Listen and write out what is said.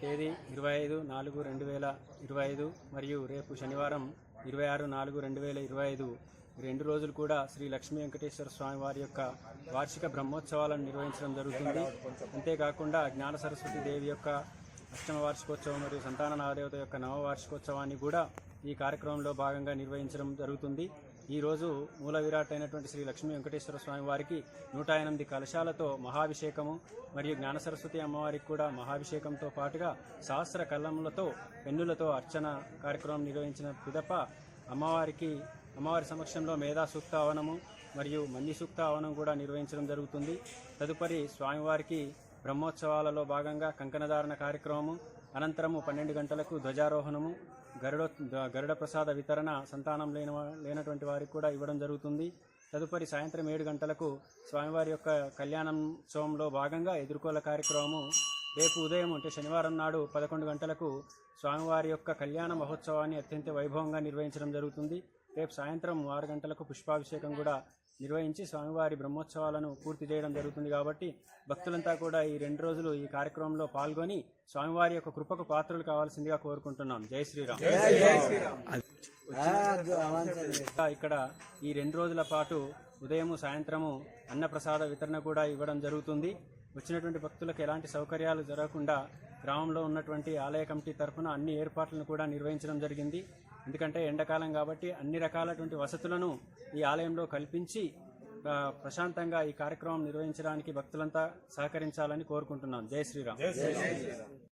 తేదీ ఇరవై ఐదు నాలుగు రెండు వేల ఇరవై ఐదు మరియు రేపు శనివారం ఇరవై ఆరు నాలుగు రెండు వేల ఇరవై ఐదు. రెండు రోజులు కూడా శ్రీ లక్ష్మీ వెంకటేశ్వర స్వామి వారి యొక్క వార్షిక బ్రహ్మోత్సవాలను నిర్వహించడం జరుగుతుంది. అంతేకాకుండా జ్ఞాన సరస్వతి దేవి యొక్క అష్టమ వార్షికోత్సవం మరియు సంతాన నాగదేవత యొక్క నవ వార్షికోత్సవాన్ని కూడా ఈ కార్యక్రమంలో భాగంగా నిర్వహించడం జరుగుతుంది. ఈరోజు మూల విరాట్ అయినటువంటి శ్రీ లక్ష్మీ వెంకటేశ్వర స్వామి వారికి నూట ఎనిమిది కలశాలతో మహాభిషేకము మరియు జ్ఞాన సరస్వతి అమ్మవారికి కూడా మహాభిషేకంతో పాటుగా సహస్ర కళ్ళములతో పెన్నులతో అర్చన కార్యక్రమం నిర్వహించిన పిదప అమ్మవారికి అమ్మవారి సమక్షంలో మేధా సూక్త హవనము మరియు మంది సూక్త హవనం కూడా నిర్వహించడం జరుగుతుంది. తదుపరి స్వామివారికి బ్రహ్మోత్సవాలలో భాగంగా కంకణధారణ కార్యక్రమము అనంతరము పన్నెండు గంటలకు ధ్వజారోహణము గరుడ గరుడ ప్రసాద వితరణ సంతానం లేని లేనటువంటి వారికి కూడా ఇవ్వడం జరుగుతుంది. తదుపరి సాయంత్రం ఏడు గంటలకు స్వామివారి యొక్క కళ్యాణోత్సవంలో భాగంగా ఎదుర్కోల కార్యక్రమము రేపు ఉదయం అంటే శనివారం నాడు పదకొండు గంటలకు స్వామివారి యొక్క కళ్యాణ మహోత్సవాన్ని అత్యంత వైభవంగా నిర్వహించడం జరుగుతుంది. రేపు సాయంత్రం ఆరు గంటలకు పుష్పాభిషేకం కూడా నిర్వహించి స్వామివారి బ్రహ్మోత్సవాలను పూర్తి చేయడం జరుగుతుంది కాబట్టి భక్తులంతా కూడా ఈ రెండు రోజులు ఈ కార్యక్రమంలో పాల్గొని స్వామివారి యొక్క కృపకు పాత్రలు కావాల్సిందిగా కోరుకుంటున్నాం. జై శ్రీరామ్. ఇంకా ఇక్కడ ఈ రెండు రోజుల పాటు ఉదయము సాయంత్రము అన్నప్రసాద వితరణ కూడా ఇవ్వడం జరుగుతుంది. వచ్చినటువంటి భక్తులకు ఎలాంటి సౌకర్యాలు జరగకుండా గ్రామంలో ఉన్నటువంటి ఆలయ కమిటీ తరఫున అన్ని ఏర్పాట్లను కూడా నిర్వహించడం జరిగింది. ఎందుకంటే ఎండాకాలం కాబట్టి అన్ని రకాలటువంటి వసతులను ఈ ఆలయంలో కల్పించి ప్రశాంతంగా ఈ కార్యక్రమం నిర్వహించడానికి భక్తులంతా సహకరించాలని కోరుకుంటున్నాం జై శ్రీరామ్.